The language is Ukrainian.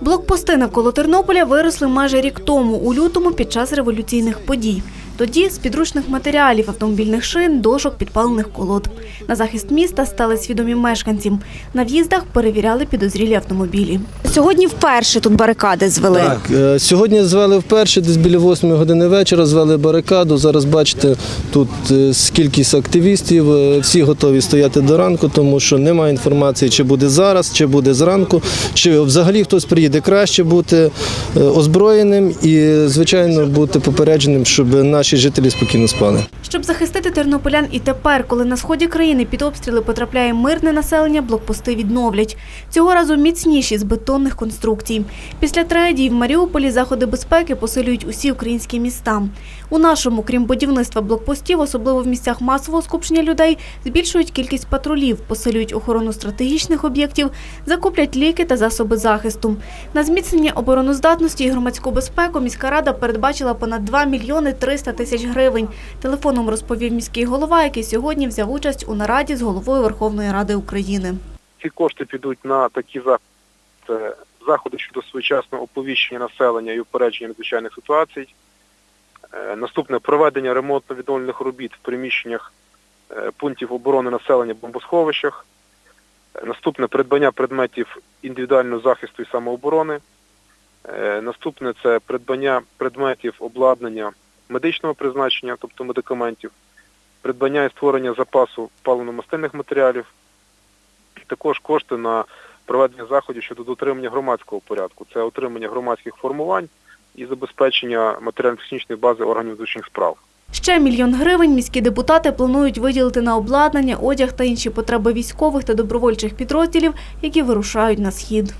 Блокпости навколо Тернополя виросли майже рік тому, у лютому, під час революційних подій. Тоді з підручних матеріалів, автомобільних шин, дошок, підпалених колод. На захист міста стали свідомі мешканці. На в'їздах перевіряли підозрілі автомобілі. Сьогодні вперше тут барикади звели. Так, е, сьогодні звели вперше, десь біля 8 години вечора, звели барикаду. Зараз бачите, тут е, кількість активістів, е, всі готові стояти до ранку, тому що немає інформації, чи буде зараз, чи буде зранку, чи взагалі хтось приїде краще бути озброєним і, звичайно, бути попередженим, щоб наші жителі спокійно спали. Щоб захистити тернополян і тепер, коли на сході країни під обстріли потрапляє мирне населення, блокпости відновлять. Цього разу міцніші з бетонних конструкцій. Після трагедії в Маріуполі заходи безпеки посилюють усі українські міста. У нашому, крім будівництва блокпостів, особливо в місцях масового скупчення людей, збільшують кількість патрулів, посилюють охорону стратегічних об'єктів, закуплять ліки та засоби захисту. На зміцнення обороноздатності і громадську безпеку міська рада передбачила понад 2 мільйони 300 тисяч гривень. Телефоном розповів міський голова, який сьогодні взяв участь у нараді з головою Верховної Ради України. ці кошти підуть на такі заходи, щодо своєчасного оповіщення населення і упередження надзвичайних ситуацій. Е, Наступне проведення ремонтно-відновлених робіт в приміщеннях е, пунктів оборони населення в бомбосховищах. Е, Наступне придбання предметів індивідуального захисту і самооборони. Наступне це придбання предметів обладнання медичного призначення, тобто медикаментів, придбання і створення запасу паливно-мастильних матеріалів, також кошти на проведення заходів щодо дотримання громадського порядку. Це отримання громадських формувань і забезпечення матеріально-технічної бази органів внутрішніх справ. Ще мільйон гривень міські депутати планують виділити на обладнання, одяг та інші потреби військових та добровольчих підрозділів, які вирушають на схід.